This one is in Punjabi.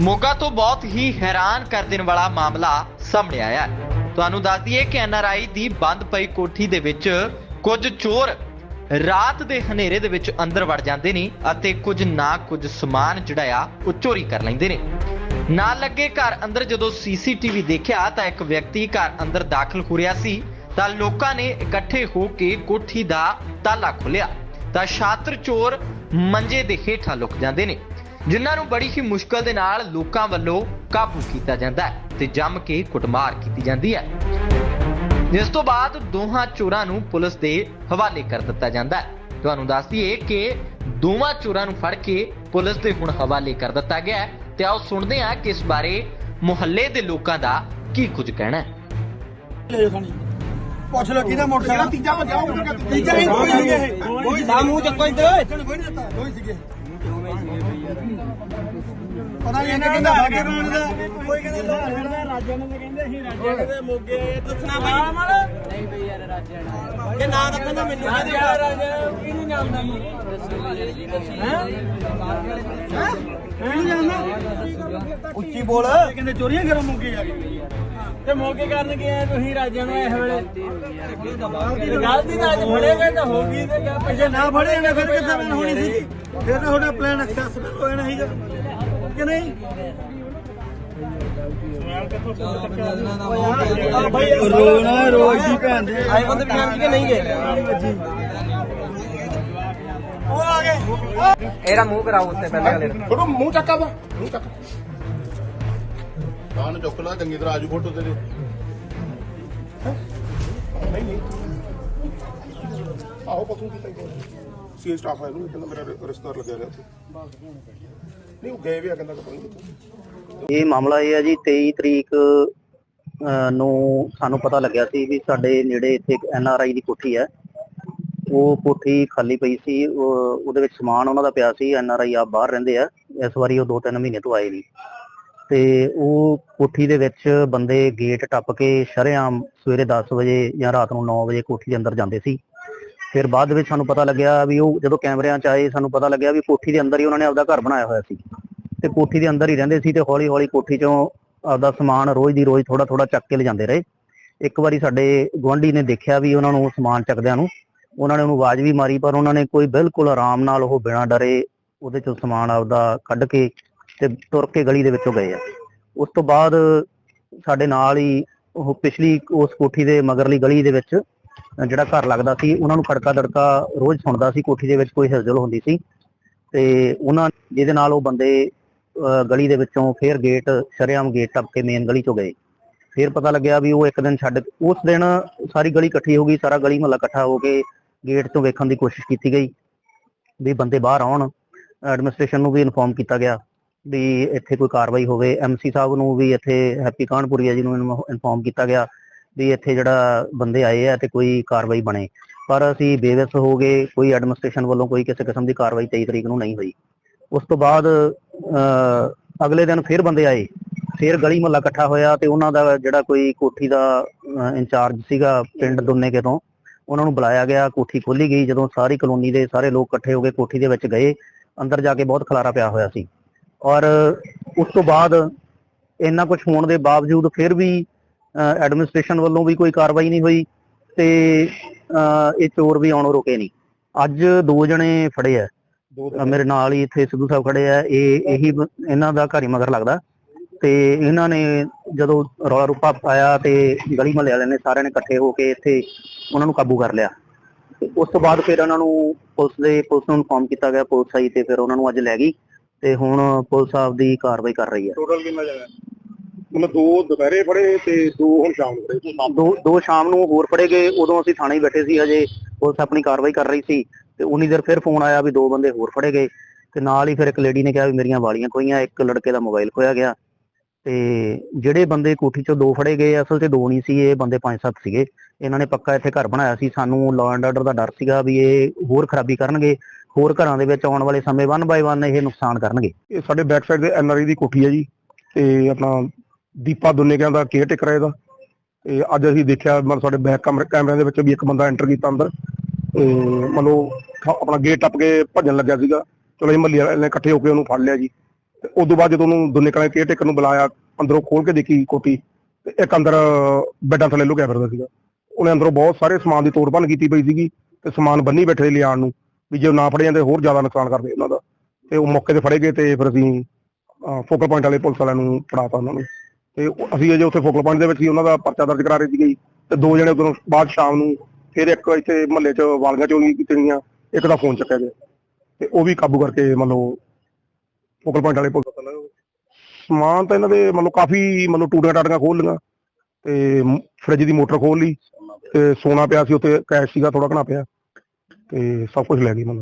ਮੋਗਾ ਤੋਂ ਬਹੁਤ ਹੀ ਹੈਰਾਨ ਕਰ ਦੇਣ ਵਾਲਾ ਮਾਮਲਾ ਸਾਹਮਣੇ ਆਇਆ ਹੈ। ਤੁਹਾਨੂੰ ਦੱਸ ਦਈਏ ਕਿ ਐਨਆਰਆਈ ਦੀ ਬੰਦ ਪਈ ਕੋਠੀ ਦੇ ਵਿੱਚ ਕੁਝ ਚੋਰ ਰਾਤ ਦੇ ਹਨੇਰੇ ਦੇ ਵਿੱਚ ਅੰਦਰ ਵੜ ਜਾਂਦੇ ਨੇ ਅਤੇ ਕੁਝ ਨਾ ਕੁਝ ਸਮਾਨ ਜਿਹੜਾ ਆ, ਉਹ ਚੋਰੀ ਕਰ ਲੈਂਦੇ ਨੇ। ਨਾਲ ਲੱਗੇ ਘਰ ਅੰਦਰ ਜਦੋਂ ਸੀਸੀਟੀਵੀ ਦੇਖਿਆ ਤਾਂ ਇੱਕ ਵਿਅਕਤੀ ਘਰ ਅੰਦਰ ਦਾਖਲ ਹੋ ਰਿਹਾ ਸੀ, ਤਾਂ ਲੋਕਾਂ ਨੇ ਇਕੱਠੇ ਹੋ ਕੇ ਕੋਠੀ ਦਾ ਤਾਲਾ ਖੋਲ੍ਹਿਆ। ਤਾਂ ਛਾਤਰ ਚੋਰ ਮੰਜੇ ਦੇ ਹੇਠਾਂ ਲੁਕ ਜਾਂਦੇ ਨੇ। ਜਿਨ੍ਹਾਂ ਨੂੰ ਬੜੀ ਹੀ ਮੁਸ਼ਕਲ ਦੇ ਨਾਲ ਲੋਕਾਂ ਵੱਲੋਂ ਕਾਬੂ ਕੀਤਾ ਜਾਂਦਾ ਹੈ ਤੇ ਜੰਮ ਕੇ ਕੁੱਟਮਾਰ ਕੀਤੀ ਜਾਂਦੀ ਹੈ। ਜਿਸ ਤੋਂ ਬਾਅਦ ਦੋਹਾਂ ਚੋਰਾਂ ਨੂੰ ਪੁਲਿਸ ਦੇ ਹਵਾਲੇ ਕਰ ਦਿੱਤਾ ਜਾਂਦਾ ਹੈ। ਤੁਹਾਨੂੰ ਦੱਸ ਦਈਏ ਕਿ ਦੋਵਾਂ ਚੋਰਾਂ ਨੂੰ ਫੜ ਕੇ ਪੁਲਿਸ ਦੇ ਹੁਣ ਹਵਾਲੇ ਕਰ ਦਿੱਤਾ ਗਿਆ ਹੈ ਤੇ ਆਓ ਸੁਣਦੇ ਹਾਂ ਕਿ ਇਸ ਬਾਰੇ ਮੁਹੱਲੇ ਦੇ ਲੋਕਾਂ ਦਾ ਕੀ ਕੁਝ ਕਹਿਣਾ ਹੈ। ਪੁੱਛ ਲੋ ਕਿਹਦਾ ਮੋਟਰਸਾਈਕਲ ਤੀਜਾ ਭੱਜਿਆ ਉਹ ਤੀਜਾ ਹੀ ਕੋਈ ਸੀਗੇ ਇਹ। ਸਾ ਮੂੰਹ ਚੱਕੋ ਇੱਧਰ। ਕੋਈ ਨਹੀਂ ਦਿੱਤਾ। ਕੋਈ ਸੀਗੇ ਪਤਾ ਨਹੀਂ ਇਹਨੇ ਕਹਿੰਦਾ ਹੱਕੇ ਕੋਣ ਦਾ। ਕੋਈ ਕਹਿੰਦਾ ਰਾਜਾ ਨੇ ਕਹਿੰਦੇ ਅਸੀਂ ਰਾਜਾ ਦੇ ਮੋਗੇ। ਦੱਸਣਾ ਬਈ। ਨਹੀਂ ਬਈ ਯਾਰ ਰਾਜਾ ਇਹ ਨਾਂ ਤਾਂ ਕਹਿੰਦਾ ਮੈਨੂੰ ਕਹਿੰਦੇ ਰਾਜਾ ਕੀ ਨਹੀਂ ਨਾਮ ਦਾ ਉੱਚੀ ਬੋਲ। ਕਹਿੰਦੇ ਚੋਰੀਆਂ ਕਰੋ ਮੋਗੇ ਜਾ ਕੇ। ਤੇ ਮੋਗੇ ਕਰਨ ਗਿਆ ਤੁਸੀਂ ਰਾਜਾ ਨੂੰ ਇਸ ਵੇਲੇ। ਗਲਤੀ ਤਾਂ ਅੱਜ ਫੜੇ ਗਏ ਤਾਂ ਹੋ ਗਈ ਤੇ ਪਿੱਛੇ ਨਾ ਫੜੇ ਨੇ ਫਿਰ ਕਿੱਥੇ ਬਣ ਹੋਣੀ ਸੀ? ਫਿਰ ਤਾਂ ਤੁਹਾਡਾ ਪਲਾਨ ਸਕਸੈਸਫੁਲ ਹੋਇਆ ਨਹੀਂ ਕਿ ਨਹੀਂ? ਰੋਣਾ ਰੋਜ਼ ਦੀ ਭੈਣ ਦੇ। ਆਏ ਬੰਦੇ ਵੀ ਕਿ ਨਹੀਂ ਗਏ? ਉਹ ਆ ਗਏ। ਇਹਦਾ ਮੂੰਹ ਕਰਾਓ ਉੱਤੇ ਪਹਿਲੇ ਵਾਲੇ ਦਾ। ਫੋਟੋ ਮੂੰਹ ਚੱਕਾ ਵਾ ਮੂੰਹ ਚੱਕ। ਕਾਨ ਚੁੱਕ ਲਾ ਚੰਗੀ ਤਰ੍ਹਾਂ ਆਜੂ ਫੋਟੋ ਤੇਰੇ ਨਹੀਂ ਨਹੀਂ। ਆਓ ਪਸੂ ਕੀਤਾ ਸੀ ਸਟਾਫ ਆਇਆ ਨੂੰ, ਕਹਿੰਦਾ ਮੇਰਾ ਰਿਸ਼ਤੇਦਾਰ ਲੱਗਿਆ ਰਿਹਾ ਉੱਥੇ। ਨਹੀਂ, ਉਹ ਗਏ ਵੀ ਆ, ਕਹਿੰਦਾ ਪਤਾ ਨਹੀਂ ਕਿੱਥੇ ਇਹ ਮਾਮਲਾ ਇਹ ਹੈ ਜੀ 23 ਤਰੀਕ ਨੂੰ ਸਾਨੂੰ ਪਤਾ ਲੱਗਿਆ ਸੀ ਵੀ ਸਾਡੇ ਨੇੜੇ ਇੱਥੇ ਇੱਕ ਐਨ ਆਰ ਆਈ ਦੀ ਕੋਠੀ ਹੈ। ਉਹ ਕੋਠੀ ਖਾਲੀ ਪਈ ਸੀ ਉਹਦੇ ਵਿੱਚ ਸਮਾਨ ਉਹਨਾਂ ਦਾ ਪਿਆ ਸੀ, ਐਨ ਆਰ ਆਈ ਆਪ ਬਾਹਰ ਰਹਿੰਦੇ ਆ। ਇਸ ਵਾਰੀ ਉਹ 2-3 ਮਹੀਨੇ ਤੋਂ ਆਏ ਨਹੀਂ। ਤੇ ਉਹ ਕੋਠੀ ਦੇ ਵਿੱਚ ਬੰਦੇ ਗੇਟ ਟੱਪ ਕੇ ਸ਼ਰੇਆਮ ਸਵੇਰੇ 10 ਵਜੇ ਜਾਂ ਰਾਤ ਨੂੰ 9 ਵਜੇ ਕੋਠੀ ਦੇ ਅੰਦਰ ਜਾਂਦੇ ਸੀ। ਫਿਰ ਬਾਅਦ ਵਿੱਚ ਸਾਨੂੰ ਪਤਾ ਲੱਗਿਆ ਵੀ ਉਹ ਜਦੋਂ ਕੈਮਰਿਆਂ 'ਚ ਆਏ, ਸਾਨੂੰ ਪਤਾ ਲੱਗਿਆ ਵੀ ਕੋਠੀ ਦੇ ਅੰਦਰ ਹੀ ਉਹਨਾਂ ਨੇ ਆਪਦਾ ਘਰ ਬਣਾਇਆ ਹੋਇਆ ਸੀ। ਤੇ ਕੋਠੀ ਦੇ ਅੰਦਰ ਹੀ ਰਹਿੰਦੇ ਸੀ ਤੇ ਹੌਲੀ ਹੌਲੀ ਕੋਠੀ 'ਚੋਂ ਆਪਦਾ ਸਮਾਨ ਰੋਜ਼ ਦੀ ਰੋਜ਼ ਥੋੜਾ ਥੋੜਾ ਚੱਕ ਕੇ ਲਿਜਾਂਦੇ ਰਹੇ। ਇੱਕ ਵਾਰੀ ਸਾਡੇ ਗੁਆਂਢੀ ਨੇ ਦੇਖਿਆ ਵੀ ਉਹਨਾਂ ਨੂੰ ਸਮਾਨ ਚੱਕਦਿਆਂ ਨੂੰ, ਉਹਨਾਂ ਨੇ ਉਹਨੂੰ ਆਵਾਜ਼ ਵੀ ਮਾਰੀ, ਪਰ ਉਹਨਾਂ ਨੇ ਕੋਈ ਬਿਲਕੁਲ ਆਰਾਮ ਨਾਲ ਉਹ ਬਿਨਾਂ ਡਰੇ ਉਹਦੇ ਚੋਂ ਸਮਾਨ ਆਪਦਾ ਕੱਢ ਕੇ ਤੇ ਤੁਰ ਕੇ ਗਲੀ ਦੇ ਵਿੱਚੋਂ ਗਏ ਆ। ਉਸ ਤੋਂ ਬਾਅਦ ਸਾਡੇ ਨਾਲ ਹੀ ਉਹ ਪਿਛਲੀ ਉਸ ਕੋਠੀ ਦੇ ਮਗਰਲੀ ਗਲੀ ਦੇ ਵਿੱਚ ਜਿਹੜਾ ਘਰ ਲੱਗਦਾ ਸੀ, ਉਹਨਾਂ ਨੂੰ ਖੜਕਾ ਦੜਕਾ ਰੋਜ਼ ਸੁਣਦਾ ਸੀ, ਕੋਠੀ ਦੇ ਵਿੱਚ ਕੋਈ ਹਿਲਜੁਲ ਹੁੰਦੀ ਸੀ ਤੇ ਉਹਨਾਂ ਜਿਹਦੇ ਨਾਲ ਉਹ ਬੰਦੇ ਗਲੀ ਦੇ ਵਿੱਚੋਂ ਫੇਰ ਗੇਟ, ਸ਼ਰੇਆਮ ਗੇਟ ਟੱਪ ਕੇ ਮੇਨ ਗਲੀ ਚੋਂ ਗਏ। ਫੇਰ ਪਤਾ ਲੱਗਿਆ ਵੀ ਉਹ ਇੱਕ ਦਿਨ ਛੱਡ ਉਸ ਦਿਨ ਸਾਰੀ ਗਲੀ ਇਕੱਠੀ ਹੋ ਗਈ, ਸਾਰਾ ਗਲੀ ਮਹੱਲਾ ਇਕੱਠਾ ਹੋ ਕੇ ਗੇਟ ਤੋਂ ਵੇਖਣ ਦੀ ਕੋਸ਼ਿਸ਼ ਕੀਤੀ ਗਈ ਵੀ ਬੰਦੇ ਬਾਹਰ ਆਉਣ। ਐਡਮਿਨਿਸਟ੍ਰੇਸ਼ਨ ਨੂੰ ਵੀ ਇਨਫੋਰਮ ਕੀਤਾ ਗਿਆ ਵੀ ਇੱਥੇ ਕੋਈ ਕਾਰਵਾਈ ਹੋਵੇ। ਐਮਸੀ ਸਾਹਿਬ ਨੂੰ ਵੀ ਇੱਥੇ ਹੈਪੀ ਕਾਨਪੁਰੀਆ ਜੀ ਨੂੰ ਇਨਫੋਰਮ ਕੀਤਾ ਗਿਆ ਵੀ ਇੱਥੇ ਜਿਹੜਾ ਬੰਦੇ ਆਏ ਆ ਤੇ ਕੋਈ ਕਾਰਵਾਈ ਬਣੇ। ਪਰ ਅਸੀਂ ਬੇਵਸ ਹੋ ਗਏ, ਕੋਈ ਐਡਮਿਨਿਸਟ੍ਰੇਸ਼ਨ ਵੱਲੋਂ ਕੋਈ ਕਿਸੇ ਕਿਸਮ ਦੀ ਕਾਰਵਾਈ 23 ਤਰੀਕ ਨੂੰ ਨਹੀਂ ਹੋਈ। ਉਸ ਤੋਂ ਬਾਅਦ ਅਗਲੇ ਦਿਨ ਫਿਰ ਬੰਦੇ ਆਏ। ਫਿਰ ਗਲੀ ਮੁਹੱਲਾ ਇਕੱਠਾ ਹੋਇਆ ਤੇ ਉਹਨਾਂ ਦਾ ਜਿਹੜਾ ਕੋਈ ਕੋਠੀ ਦਾ ਇੰਚਾਰਜ ਸੀਗਾ ਪਿੰਡ ਦੁੰਨੇਕੇ ਤੋਂ, ਉਹਨਾਂ ਨੂੰ ਬੁਲਾਇਆ ਗਿਆ, ਕੋਠੀ ਖੋਲੀ ਗਈ। ਜਦੋਂ ਸਾਰੀ ਕਲੋਨੀ ਦੇ ਸਾਰੇ ਲੋਕ ਇਕੱਠੇ ਹੋ ਕੇ ਕੋਠੀ ਦੇ ਵਿੱਚ ਗਏ, ਅੰਦਰ ਜਾ ਕੇ ਬਹੁਤ ਖਲਾਰਾ ਪਿਆ ਹੋਇਆ ਸੀ। ਔਰ ਉਸ ਤੋਂ ਬਾਅਦ, ਇੰਨਾ ਕੁਝ ਹੋਣ ਦੇ ਬਾਵਜੂਦ ਫਿਰ ਵੀ ਐਡਮਿਨਿਸਟ੍ਰੇਸ਼ਨ ਵੱਲੋਂ ਵੀ ਕੋਈ ਕਾਰਵਾਈ ਨਹੀਂ ਹੋਈ ਤੇ ਇਹ ਚੋਰ ਵੀ ਆਉਣੋਂ ਰੁਕੇ ਨਹੀਂ। ਅੱਜ ਦੋ ਜਣੇ ਫੜੇ ਆ। ਮੇਰੇ ਨਾਲ ਹੀ ਇੱਥੇ ਸਿੱਧੂ ਸਾਹਿਬ ਖੜੇ ਆ। ਇਹ ਇਹੀ ਇਹਨਾਂ ਦਾ ਘਰ ਹੀ ਮਗਰ ਲੱਗਦਾ। ਤੇ ਇਹਨਾਂ ਨੇ ਜਦੋਂ ਰੌਲਾ ਰੂਪਾ ਪਾਇਆ ਤੇ ਗਲੀ ਮਹੱਲੇ ਵਾਲਿਆਂ ਨੇ ਸਾਰਿਆਂ ਨੇ ਇਕੱਠੇ ਹੋ ਕੇ ਇੱਥੇ ਉਹਨਾਂ ਨੂੰ ਕਾਬੂ ਕਰ ਲਿਆ। ਉਸ ਤੋਂ ਬਾਅਦ ਫਿਰ ਉਹਨਾਂ ਨੂੰ ਪੁਲਿਸ ਦੇ ਪੁਲਿਸ ਨੂੰ ਇਨਫੋਰਮ ਕੀਤਾ ਗਿਆ। ਪੁਲਿਸ ਆਈ ਤੇ ਫਿਰ ਉਹਨਾਂ ਨੂੰ ਅੱਜ ਲੈ ਗਈ। ਤੇ ਹੁਣ ਪੁਲਿਸ ਆਪਦੀ ਕਾਰਵਾਈ ਕਰ ਰਹੀ ਹੈ। ਟੋਟਲ ਕਿੰਨਾ ਜਣਾ? ਮਤਲਬ ਦੋ ਦੁਪਹਿਰੇ ਫੜੇ ਤੇ ਦੋ ਹੁਣ ਸ਼ਾਮ ਨੂੰ ਫੜੇ। ਦੋ ਦੋ ਸ਼ਾਮ ਨੂੰ ਹੋਰ ਫੜੇ ਗਏ ਉਦੋਂ ਅਸੀਂ ਥਾਣੇ ਹੀ ਬੈਠੇ ਸੀ ਹਜੇ ਪੁਲਿਸ ਆਪਣੀ ਕਾਰਵਾਈ ਕਰ ਰਹੀ ਸੀ ਤੇ ਉਨੀ ਦੇਰ ਫਿਰ ਫੋਨ ਆਇਆ ਵੀ ਦੋ ਬੰਦੇ ਹੋਰ ਫੜੇ ਗਏ ਤੇ ਨਾਲ ਹੀ ਫਿਰ ਇੱਕ ਲੇਡੀ ਨੇ ਕਿਹਾ ਵੀ ਮੇਰੀਆਂ ਵਾਲੀਆਂ ਖੋਈਆਂ ਇੱਕ ਲੜਕੇ ਦਾ ਮੋਬਾਈਲ ਖੋਇਆ ਗਿਆ ਤੇ ਜਿਹੜੇ ਬੰਦੇ ਕੋਠੀ ਚੋਂ ਦੋ ਫੜੇ ਗਏ ਅਸਲ 'ਚ ਦੋ ਨਹੀਂ ਸੀ ਇਹ ਬੰਦੇ ਪੰਜ ਸੱਤ ਸੀਗੇ। ਇਹਨਾਂ ਨੇ ਪੱਕਾ ਇੱਥੇ ਘਰ ਬਣਾਇਆ ਸੀ ਸਾਨੂੰ ਲਾਅ ਐਂਡ ਆਰਡਰ ਦਾ ਡਰ ਸੀਗਾ ਵੀ ਇਹ ਹੋਰ ਖਰਾਬੀ ਕਰਨਗੇ ਹੋਰ ਘਰਾਂ ਦੇ ਵਿੱਚ ਆਉਣ ਵਾਲੇ ਸਮੇਂ ਵਨ ਬਾਏ ਵਨ ਇਹ ਨੁਕਸਾਨ ਕਰਨਗੇ। ਇਹ ਸਾਡੇ ਬੈਕ ਸਾਈਡ ਦੇ ਐਨਆਰਆਈ ਦੀ ਕੋਠੀ ਹੈ ਜੀ ਤੇ ਆਪਣਾ ਦੀਪਾ ਦੁੰਨੇਕਿਆਂ ਦਾ ਕੇਅਰ ਟੇਕਰ ਹੈ ਇਹਦਾ। ਤੇ ਅੱਜ ਅਸੀਂ ਦੇਖਿਆ ਮਤਲਬ ਸਾਡੇ ਬੈਕ ਕੈਮਰੇ ਕੈਮਰਿਆਂ ਦੇ ਵਿੱਚ ਵੀ ਇੱਕ ਬੰਦਾ ਐਂਟਰ ਕੀਤਾ ਅੰਦਰ। ਤੇ ਮਤਲਬ ਆਪਣਾ ਗੇਟ ਟੱਪ ਕੇ ਭੱਜਣ ਲੱਗਿਆ ਸੀਗਾ। ਚਲੋ ਇਹ ਮੱਲੀ ਵਾਲਿਆਂ ਇਕੱਠੇ ਹੋ ਕੇ ਉਹਨੂੰ ਫੜ ਲਿਆ ਜੀ। ਤੇ ਉਸ ਤੋਂ ਬਾਅਦ ਜਦੋਂ ਉਹਨੂੰ ਦੁੰਨੇ ਕਲਾਂ ਕੇਅਰ ਟੇਕਰ ਨੂੰ ਬੁਲਾਇਆ, ਅੰਦਰੋਂ ਖੋਲ ਕੇ ਦੇਖੀ ਕੋਠੀ, ਤੇ ਇੱਕ ਅੰਦਰ ਬੈੱਡਾਂ ਥੱਲੇ ਲੁਕਿਆ ਫਿਰਦਾ ਸੀਗਾ। ਉਹਨੇ ਅੰਦਰੋਂ ਬਹੁਤ ਸਾਰੇ ਸਮਾਨ ਦੀ ਤੋੜ ਭੰਨ ਕੀਤੀ ਪਈ ਸੀਗੀ ਤੇ ਸਮਾਨ ਬੰਨੀ ਬੈਠੇ ਸੀ ਲਿਆਉਣ ਨੂੰ, ਵੀ ਜੇ ਨਾ ਫੜੇ ਜਾਂਦੇ ਹੋਰ ਜ਼ਿਆਦਾ ਨੁਕਸਾਨ ਕਰਦੇ ਉਹਨਾਂ ਦਾ। ਤੇ ਉਹ ਮੌਕੇ ਤੇ ਫੜੇ ਗਏ ਤੇ ਫਿਰ ਅਸੀਂ ਫੋਕਲ ਪੁਆਇੰਟ ਵਾਲੇ ਪੁਲਿਸ ਵਾਲਿਆਂ ਨੂੰ ਫੜਾਤਾ ਉਹਨਾਂ ਨੂੰ। ਤੇ ਉਹ- ਅਸੀਂ ਅਜੇ ਉੱਥੇ ਫੋਕਲ ਪੁਆਇੰਟ ਦੇ ਵਿੱਚ ਸੀ, ਉਹਨਾਂ ਦਾ ਪਰਚਾ ਦਰਜ ਕਰਾ ਰਹੀ ਸੀਗੇ ਤੇ ਦੋ ਜਣੇ ਉਦੋਂ ਬਾਅਦ ਸ਼ਾਮ ਨੂੰ ਫਿਰ ਇੱਕ ਇੱਥੇ ਮਹੱਲੇ 'ਚ ਵਾਲੀਆਂ ਚੋਰੀ ਕੀਤੀਆਂ ਗਈਆਂ, ਇੱਕ ਦਾ ਫੋਨ ਚੱਕਿਆ ਗਿਆ। ਤੇ ਉਹ ਵੀ ਕਾਬੂ ਕਰਕੇ ਮਤਲਬ ਲਓ ਫੋਕਲ ਪੁਆਇੰਟ ਵਾਲੇ ਪੁਲਿਸ ਵਾਲਿਆਂ ਨੂੰ ਸਮਾਨ ਤਾਂ ਇਹਨਾਂ ਦੇ ਮਤਲਬ ਕਾਫੀ ਮਤਲਬ ਟੂਟੀਆਂ ਟਾਟੀਆਂ ਖੋਲ ਲਈਆਂ। ਤੇ ਫਰਿੱਜ ਦੀ ਮੋਟਰ ਖੋਲ ਲਈ ਤੇ ਸੋਨਾ ਪਿਆ ਸੀ, ਉੱਥੇ ਕੈਸ਼ ਸੀਗਾ ਥੋੜਾ ਘਣਾ ਪਿਆ। ਤੇ ਸਭ ਕੁਝ ਲੈ ਗਈ ਮੰਨ